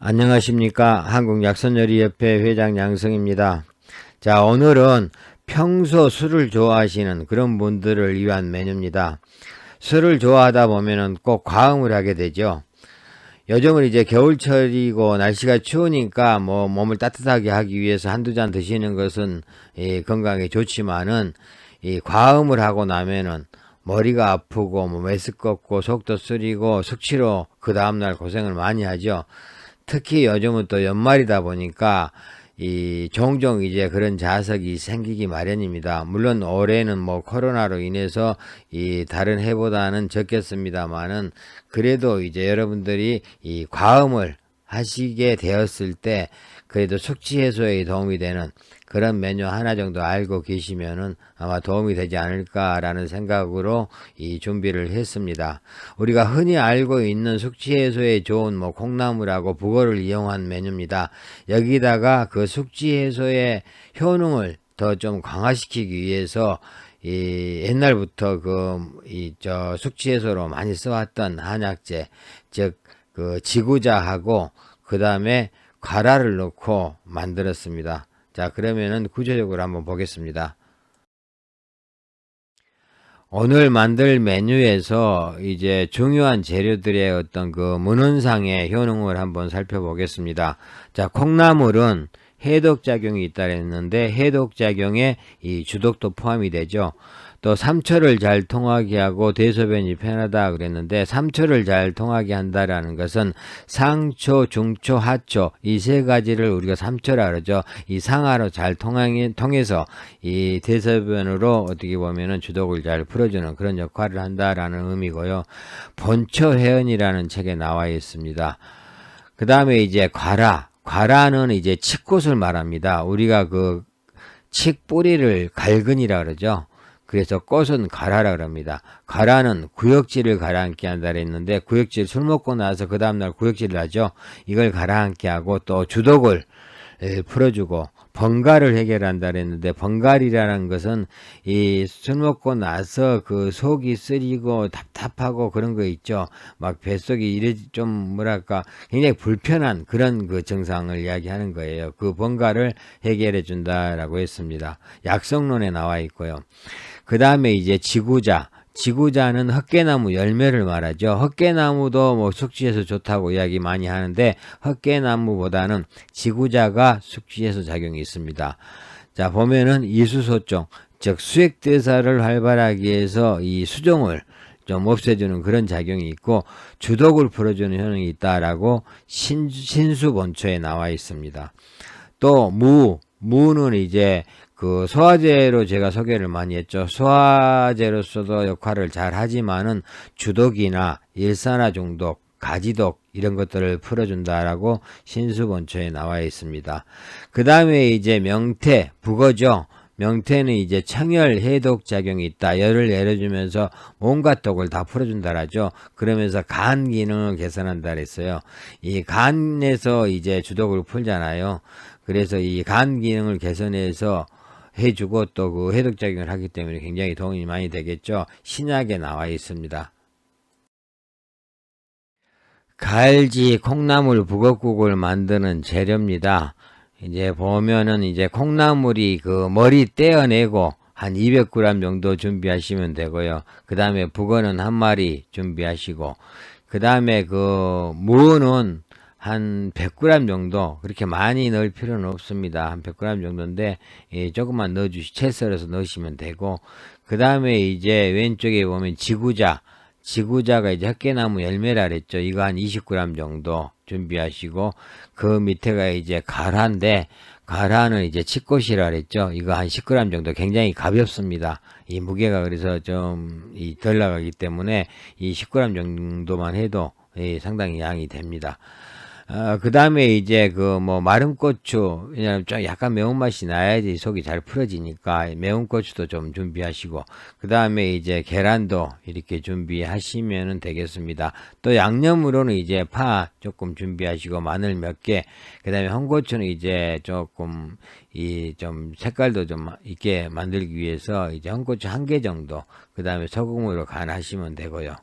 안녕하십니까. 한국약선요리협회 회장 양성입니다. 자, 오늘은 평소 술을 좋아하시는 그런 분들을 위한 메뉴입니다. 술을 좋아하다 보면은 꼭 과음을 하게 되죠. 요즘은 이제 겨울철이고 날씨가 추우니까 뭐 몸을 따뜻하게 하기 위해서 한두 잔 드시는 것은 이 건강에 좋지만은 이 과음을 하고 나면은 머리가 아프고 뭐 메스껍고 속도 쓰리고 숙취로 그 다음날 고생을 많이 하죠. 특히 요즘은 또 연말이다 보니까 이 종종 이제 그런 자석이 생기기 마련입니다. 물론 올해는 뭐 코로나로 인해서 이 다른 해보다는 적겠습니다만은 그래도 이제 여러분들이 이 과음을 하시게 되었을 때 그래도 숙취 해소에 도움이 되는 그런 메뉴 하나 정도 알고 계시면은 아마 도움이 되지 않을까라는 생각으로 이 준비를 했습니다. 우리가 흔히 알고 있는 숙취 해소에 좋은 뭐 콩나물하고 북어를 이용한 메뉴입니다. 여기다가 그 숙취 해소의 효능을 더 좀 강화시키기 위해서 이 옛날부터 그 이 저 숙취 해소로 많이 써왔던 한약재 즉 그 지구자하고 그 다음에 가라를 넣고 만들었습니다. 자, 그러면은 구체적으로 한번 보겠습니다. 오늘 만들 메뉴에서 이제 중요한 재료들의 어떤 그 문헌상의 효능을 한번 살펴보겠습니다. 자, 콩나물은 해독작용이 있다 그랬는데 해독작용에 이 주독도 포함이 되죠. 또 삼초를 잘 통하게 하고 대소변이 편하다 그랬는데 삼초를 잘 통하게 한다라는 것은 상초, 중초, 하초 이 세 가지를 우리가 삼초라 그러죠. 이 상하로 잘 통하게 통해서 이 대소변으로 어떻게 보면은 주독을 잘 풀어주는 그런 역할을 한다라는 의미고요. 본초 회원이라는 책에 나와 있습니다. 그 다음에 이제 과라. 과라는 이제 칡꽃을 말합니다. 우리가 그 칡 뿌리를 갈근이라 그러죠. 그래서 꽃은 가라라 그럽니다. 가라는 구역질을 가라앉게 한다 그랬는데 구역질 술 먹고 나서 그 다음날 구역질을 하죠. 이걸 가라앉게 하고 또 주독을 풀어주고 번갈을 해결한다 그랬는데 번갈이라는 것은 이 술 먹고 나서 그 속이 쓰리고 답답하고 그런 거 있죠. 막 뱃속이 이래 좀 뭐랄까 굉장히 불편한 그런 그 증상을 이야기하는 거예요. 그 번갈을 해결해 준다라고 했습니다. 약성론에 나와 있고요. 그 다음에 이제 지구자. 지구자는 헛개나무 열매를 말하죠. 헛개나무도 뭐 숙취해서 좋다고 이야기 많이 하는데 헛개나무보다는 지구자가 숙취해서 작용이 있습니다. 자 보면은 이수소종 즉 수액대사를 활발하게 해서 이 수종을 좀 없애주는 그런 작용이 있고 주독을 풀어주는 효능이 있다라고 신, 신수본초에 나와 있습니다. 또 무, 무는 이제 그 소화제로 제가 소개를 많이 했죠. 소화제로서도 역할을 잘 하지만은 주독이나 일산화 중독, 가지독 이런 것들을 풀어준다라고 신수본초에 나와 있습니다. 그 다음에 이제 명태, 북어죠. 명태는 이제 청열 해독 작용이 있다. 열을 내려주면서 온갖 독을 다 풀어준다라죠. 그러면서 간 기능을 개선한다 그랬어요. 이 간에서 이제 주독을 풀잖아요. 그래서 이 간 기능을 개선해서 해주고 또 그 해독작용을 하기 때문에 굉장히 도움이 많이 되겠죠. 신약에 나와 있습니다. 갈지 콩나물 북엇국을 만드는 재료입니다. 이제 보면은 이제 콩나물이 그 머리 떼어내고 한 200g 정도 준비하시면 되고요. 그 다음에 북어는 한 마리 준비하시고, 그 다음에 그 무는 한 100g 정도 그렇게 많이 넣을 필요는 없습니다. 한 100g 정도인데 예, 조금만 넣어주시 채 썰어서 넣으시면 되고 그 다음에 이제 왼쪽에 보면 지구자 지구자가 이제 헛개나무 열매라 그랬죠. 이거 한 20g 정도 준비하시고 그 밑에가 이제 가라인데 가라는 이제 치꽃이라 그랬죠. 이거 한 10g 정도 굉장히 가볍습니다. 이 무게가 그래서 좀 덜 나가기 때문에 이 10g 정도만 해도 예, 상당히 양이 됩니다. 어, 그 다음에 이제 그 뭐 마른 고추, 왜냐면 좀 약간 매운맛이 나야지 속이 잘 풀어지니까 매운 고추도 좀 준비하시고, 그 다음에 이제 계란도 이렇게 준비하시면 되겠습니다. 또 양념으로는 이제 파 조금 준비하시고, 마늘 몇 개, 그 다음에 홍고추는 이제 조금 이 좀 색깔도 좀 있게 만들기 위해서 이제 홍고추 한 개 정도, 그 다음에 소금으로 간하시면 되고요.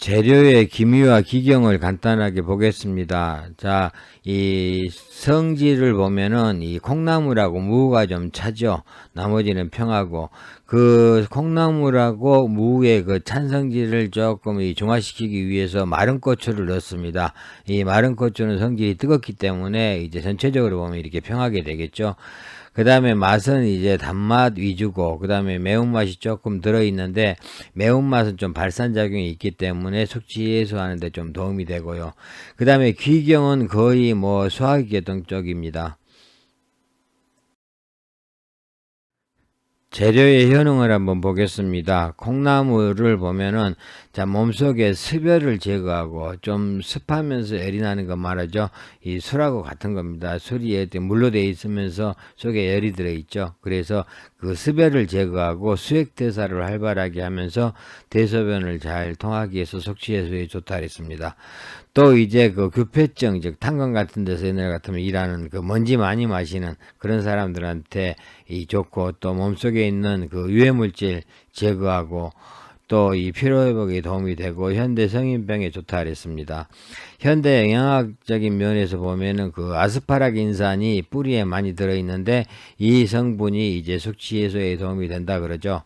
재료의 기미와 기경을 간단하게 보겠습니다. 자, 이 성질을 보면은 이 콩나물하고 무가 좀 차죠. 나머지는 평하고 그 콩나물하고 무의 그 찬성질을 조금 이 중화시키기 위해서 마른 고추를 넣습니다. 이 마른 고추는 성질이 뜨겁기 때문에 이제 전체적으로 보면 이렇게 평하게 되겠죠. 그 다음에 맛은 이제 단맛 위주고, 그 다음에 매운맛이 조금 들어있는데, 매운맛은 좀 발산작용이 있기 때문에 숙취 해소하는데 좀 도움이 되고요. 그 다음에 귀경은 거의 뭐 소화기계통 쪽입니다. 재료의 효능을 한번 보겠습니다. 콩나물을 보면은 자 몸속에 습열을 제거하고 좀 습하면서 열이 나는 거 말하죠. 이 술하고 같은 겁니다. 술이 물로 되어 있으면서 속에 열이 들어 있죠. 그래서 그 습열을 제거하고 수액 대사를 활발하게 하면서 대소변을 잘 통하기 위해서 속취 해소에 좋다 그랬습니다. 또 이제 그 규폐증 즉 탄광 같은 데서 옛날 같으면 일하는 그 먼지 많이 마시는 그런 사람들한테 이 좋고 또 몸속에 있는 그 유해 물질 제거하고 또 이 피로 회복에 도움이 되고 현대 성인병에 좋다 그랬습니다. 현대 영양학적인 면에서 보면은 그 아스파라긴산이 뿌리에 많이 들어 있는데 이 성분이 이제 숙취 해소에 도움이 된다 그러죠.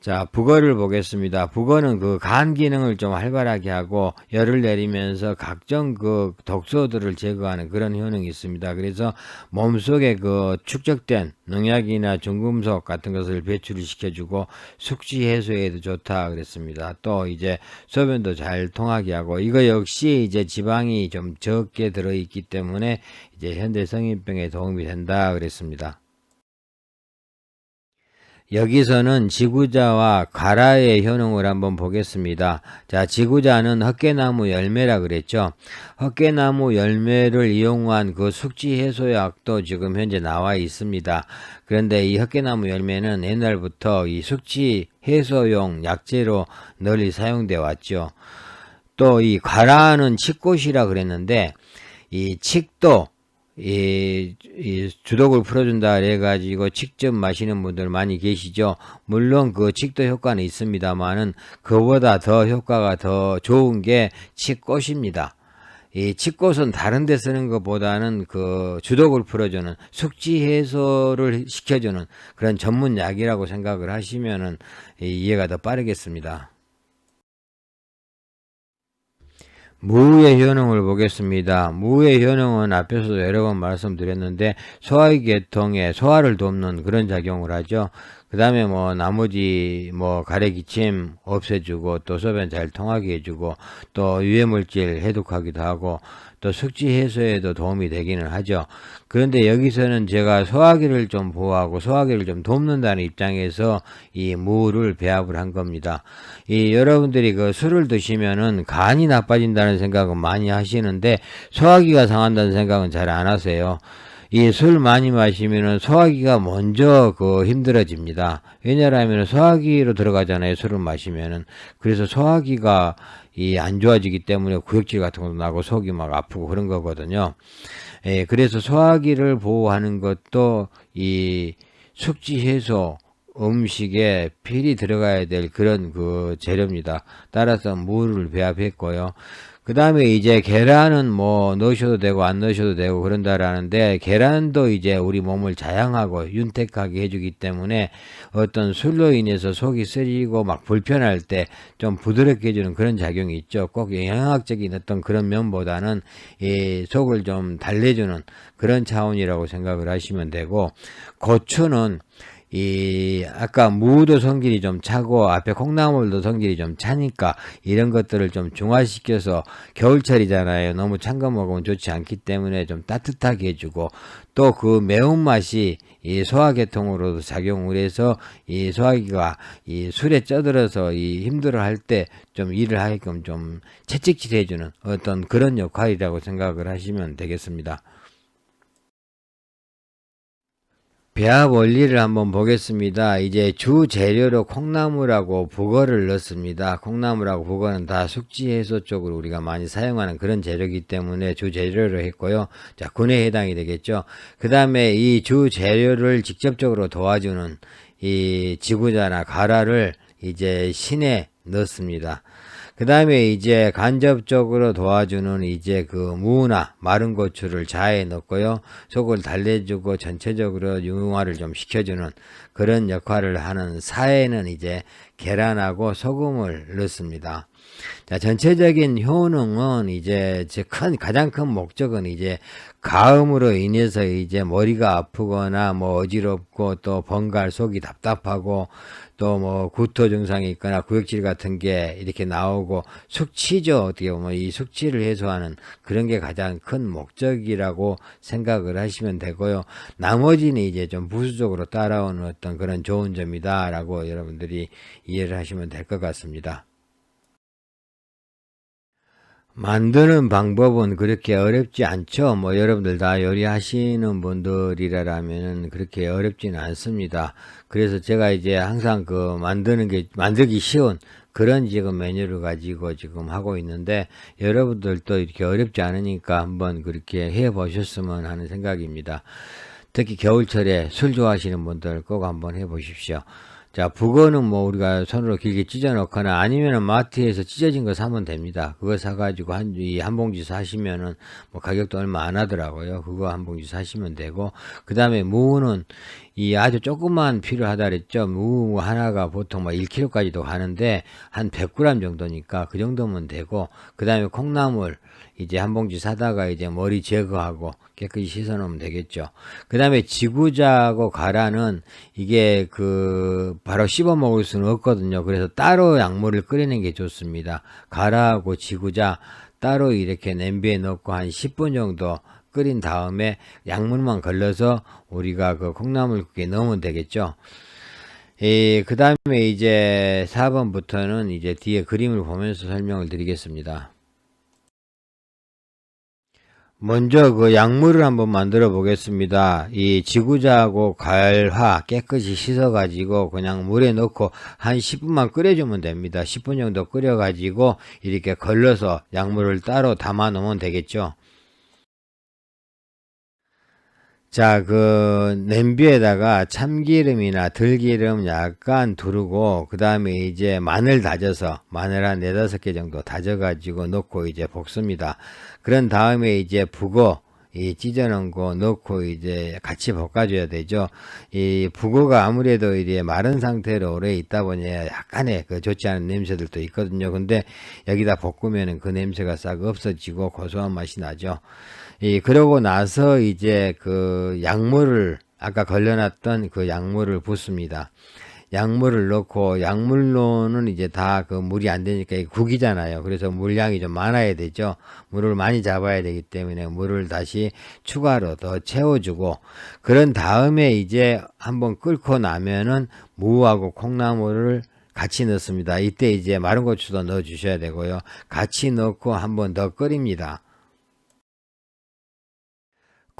자, 북어를 보겠습니다. 북어는 그 간 기능을 좀 활발하게 하고 열을 내리면서 각종 그 독소들을 제거하는 그런 효능이 있습니다. 그래서 몸속에 그 축적된 농약이나 중금속 같은 것을 배출을 시켜주고 숙취 해소에도 좋다 그랬습니다. 또 이제 소변도 잘 통하게 하고 이거 역시 이제 지방이 좀 적게 들어있기 때문에 이제 현대 성인병에 도움이 된다 그랬습니다. 여기서는 지구자와 가라의 효능을 한번 보겠습니다. 자, 지구자는 헛개나무 열매라 그랬죠. 헛개나무 열매를 이용한 그 숙취 해소약도 지금 현재 나와 있습니다. 그런데 이 헛개나무 열매는 옛날부터 이 숙취 해소용 약재로 널리 사용되어 왔죠. 또 이 가라는 칡꽃이라 그랬는데 이 칡도 이, 이 주독을 풀어준다 해가지고 직접 마시는 분들 많이 계시죠. 물론 그 칡도 효과는 있습니다만은 그보다 더 효과가 더 좋은 게 칡꽃입니다. 이 칡꽃은 다른 데 쓰는 것보다는 그 주독을 풀어주는 숙취 해소를 시켜주는 그런 전문 약이라고 생각을 하시면은 이해가 더 빠르겠습니다. 무의 효능을 보겠습니다. 무의 효능은 앞에서도 여러 번 말씀드렸는데 소화기 계통에 소화를 돕는 그런 작용을 하죠. 그 다음에 뭐 나머지 뭐 가래 기침 없애주고 또 소변 잘 통하게 해주고 또 유해물질 해독하기도 하고 또 숙취 해소에도 도움이 되기는 하죠. 그런데 여기서는 제가 소화기를 좀 보호하고 소화기를 좀 돕는다는 입장에서 이 무를 배합을 한 겁니다. 이 여러분들이 그 술을 드시면은 간이 나빠진다는 생각은 많이 하시는데 소화기가 상한다는 생각은 잘 안 하세요. 이 술 많이 마시면은 소화기가 먼저 그 힘들어집니다. 왜냐하면 소화기로 들어가잖아요. 술을 마시면은. 그래서 소화기가 이 안 좋아지기 때문에 구역질 같은 것도 나고 속이 막 아프고 그런 거거든요. 예, 그래서 소화기를 보호하는 것도 이 숙지 해소 음식에 필히 들어가야 될 그런 그 재료입니다. 따라서 물을 배합했고요. 그 다음에 이제 계란은 뭐 넣으셔도 되고 안 넣으셔도 되고 그런다라는데 계란도 이제 우리 몸을 자양하고 윤택하게 해주기 때문에 어떤 술로 인해서 속이 쓰리고 막 불편할 때 좀 부드럽게 해주는 그런 작용이 있죠. 꼭 영양학적인 어떤 그런 면보다는 이 속을 좀 달래주는 그런 차원이라고 생각을 하시면 되고 고추는 이 아까 무도 성질이 좀 차고 앞에 콩나물도 성질이 좀 차니까 이런 것들을 좀 중화시켜서 겨울철이잖아요. 너무 찬 거 먹으면 좋지 않기 때문에 좀 따뜻하게 해주고 또 그 매운맛이 이 소화계통으로도 작용을 해서 이 소화기가 이 술에 쪄들어서 이 힘들어 할 때 좀 일을 하게끔 좀 채찍질 해주는 어떤 그런 역할이라고 생각을 하시면 되겠습니다. 배합 원리를 한번 보겠습니다. 이제 주 재료로 콩나물하고 북어를 넣습니다. 콩나물하고 북어는 다 숙지 해소 쪽으로 우리가 많이 사용하는 그런 재료이기 때문에 주 재료로 했고요. 자, 군에 해당이 되겠죠. 그 다음에 이 주 재료를 직접적으로 도와주는 이 지구자나 가라를 이제 신의 넣습니다. 그 다음에 이제 간접적으로 도와주는 이제 그 무나 마른 고추를 자에 넣고요. 속을 달래주고 전체적으로 융화를 좀 시켜주는 그런 역할을 하는 사에는 이제 계란하고 소금을 넣습니다. 자, 전체적인 효능은 이제 제 큰, 가장 큰 목적은 이제 가음으로 인해서 이제 머리가 아프거나 뭐 어지럽고 또 번갈 속이 답답하고 또 뭐 구토 증상이 있거나 구역질 같은 게 이렇게 나오고 숙취죠. 어떻게 보면 이 숙취를 해소하는 그런 게 가장 큰 목적이라고 생각을 하시면 되고요. 나머지는 이제 좀 부수적으로 따라오는 어떤 그런 좋은 점이다라고 여러분들이 이해를 하시면 될 것 같습니다. 만드는 방법은 그렇게 어렵지 않죠. 뭐 여러분들 다 요리하시는 분들이라면 그렇게 어렵지는 않습니다. 그래서 제가 이제 항상 그 만드는 게 만들기 쉬운 그런 지금 메뉴를 가지고 지금 하고 있는데 여러분들도 이렇게 어렵지 않으니까 한번 그렇게 해 보셨으면 하는 생각입니다. 특히 겨울철에 술 좋아하시는 분들 꼭 한번 해 보십시오. 자, 북어는 뭐 우리가 손으로 길게 찢어 놓거나 아니면은 마트에서 찢어진 거 사면 됩니다. 그거 사가지고 한, 이 한 봉지 사시면은 뭐 가격도 얼마 안 하더라고요. 그거 한 봉지 사시면 되고, 그 다음에 무는 이 아주 조금만 필요하다 그랬죠. 무 하나가 보통 막 1kg까지도 가는데 한 100g 정도니까 그 정도면 되고, 그 다음에 콩나물, 이제 한 봉지 사다가 이제 머리 제거하고 깨끗이 씻어 놓으면 되겠죠. 그 다음에 지구자하고 가라는 이게 그 바로 씹어 먹을 수는 없거든요. 그래서 따로 약물을 끓이는 게 좋습니다. 가라하고 지구자 따로 이렇게 냄비에 넣고 한 10분 정도 끓인 다음에 약물만 걸러서 우리가 그 콩나물국에 넣으면 되겠죠. 예, 그 다음에 이제 4번부터는 이제 뒤에 그림을 보면서 설명을 드리겠습니다. 먼저 그 약물을 한번 만들어 보겠습니다. 이 지구자하고 갈화 깨끗이 씻어 가지고 그냥 물에 넣고 한 10분만 끓여주면 됩니다. 10분 정도 끓여 가지고 이렇게 걸러서 약물을 따로 담아 놓으면 되겠죠. 자, 그 냄비에다가 참기름이나 들기름 약간 두르고 그 다음에 이제 마늘 다져서 마늘 한 네다섯 개 정도 다져가지고 넣고 이제 볶습니다. 그런 다음에 이제 북어 이 찢어놓은 거 넣고 이제 같이 볶아줘야 되죠. 이 북어가 아무래도 이제 마른 상태로 오래 있다 보니 약간의 그 좋지 않은 냄새들도 있거든요. 근데 여기다 볶으면은 그 냄새가 싹 없어지고 고소한 맛이 나죠. 이 그러고 나서 이제 그 약물을 아까 걸려놨던 그 약물을 붓습니다. 약물을 넣고 약물로는 이제 다 그 물이 안 되니까 국이잖아요. 그래서 물량이 좀 많아야 되죠. 물을 많이 잡아야 되기 때문에 물을 다시 추가로 더 채워주고 그런 다음에 이제 한번 끓고 나면은 무하고 콩나물을 같이 넣습니다. 이때 이제 마른 고추도 넣어 주셔야 되고요. 같이 넣고 한번 더 끓입니다.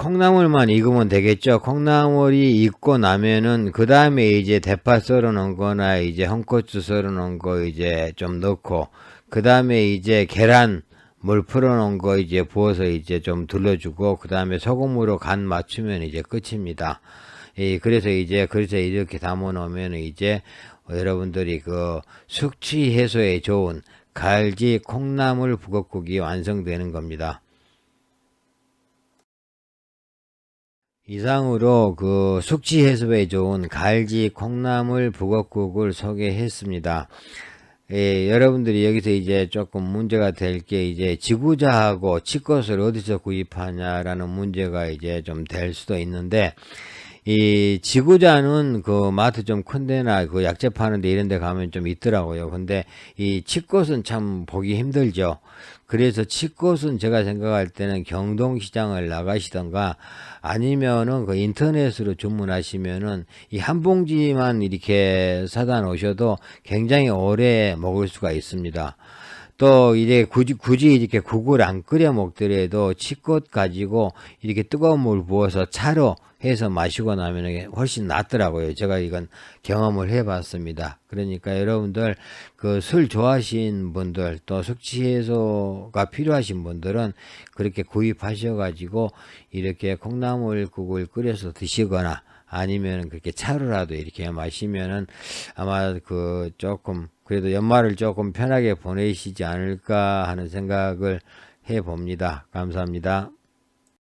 콩나물만 익으면 되겠죠. 콩나물이 익고 나면은 그 다음에 이제 대파 썰어 놓은 거나 이제 홍고추 썰어 놓은 거 이제 좀 넣고 그 다음에 이제 계란 물 풀어 놓은 거 이제 부어서 이제 좀 둘러주고 그 다음에 소금으로 간 맞추면 이제 끝입니다. 예, 그래서 이제 그래서 이렇게 담아 놓으면 이제 여러분들이 그 숙취 해소에 좋은 갈지 콩나물 북엇국이 완성되는 겁니다. 이상으로 그 숙취 해소에 좋은 갈지 콩나물 북엇국을 소개했습니다. 예, 여러분들이 여기서 이제 조금 문제가 될 게 이제 지구자하고 치꽃을 어디서 구입하냐라는 문제가 이제 좀 될 수도 있는데 이 지구자는 그 마트 좀 큰데나 그 약재 파는데 이런 데 가면 좀 있더라고요. 근데 이 치꽃은 참 보기 힘들죠. 그래서 치꽃은 제가 생각할 때는 경동시장을 나가시던가 아니면은 그 인터넷으로 주문하시면은 이 한 봉지만 이렇게 사다 놓으셔도 굉장히 오래 먹을 수가 있습니다. 또 이제 굳이 굳이 이렇게 국을 안 끓여 먹더라도 치꽃 가지고 이렇게 뜨거운 물 부어서 차로 해서 마시고 나면 훨씬 낫더라고요. 제가 이건 경험을 해봤습니다. 그러니까 여러분들 그 술 좋아하신 분들 또 숙취 해소가 필요하신 분들은 그렇게 구입하셔가지고 이렇게 콩나물국을 끓여서 드시거나 아니면 그렇게 차로라도 이렇게 마시면은 아마 그 조금 그래도 연말을 조금 편하게 보내시지 않을까 하는 생각을 해 봅니다. 감사합니다.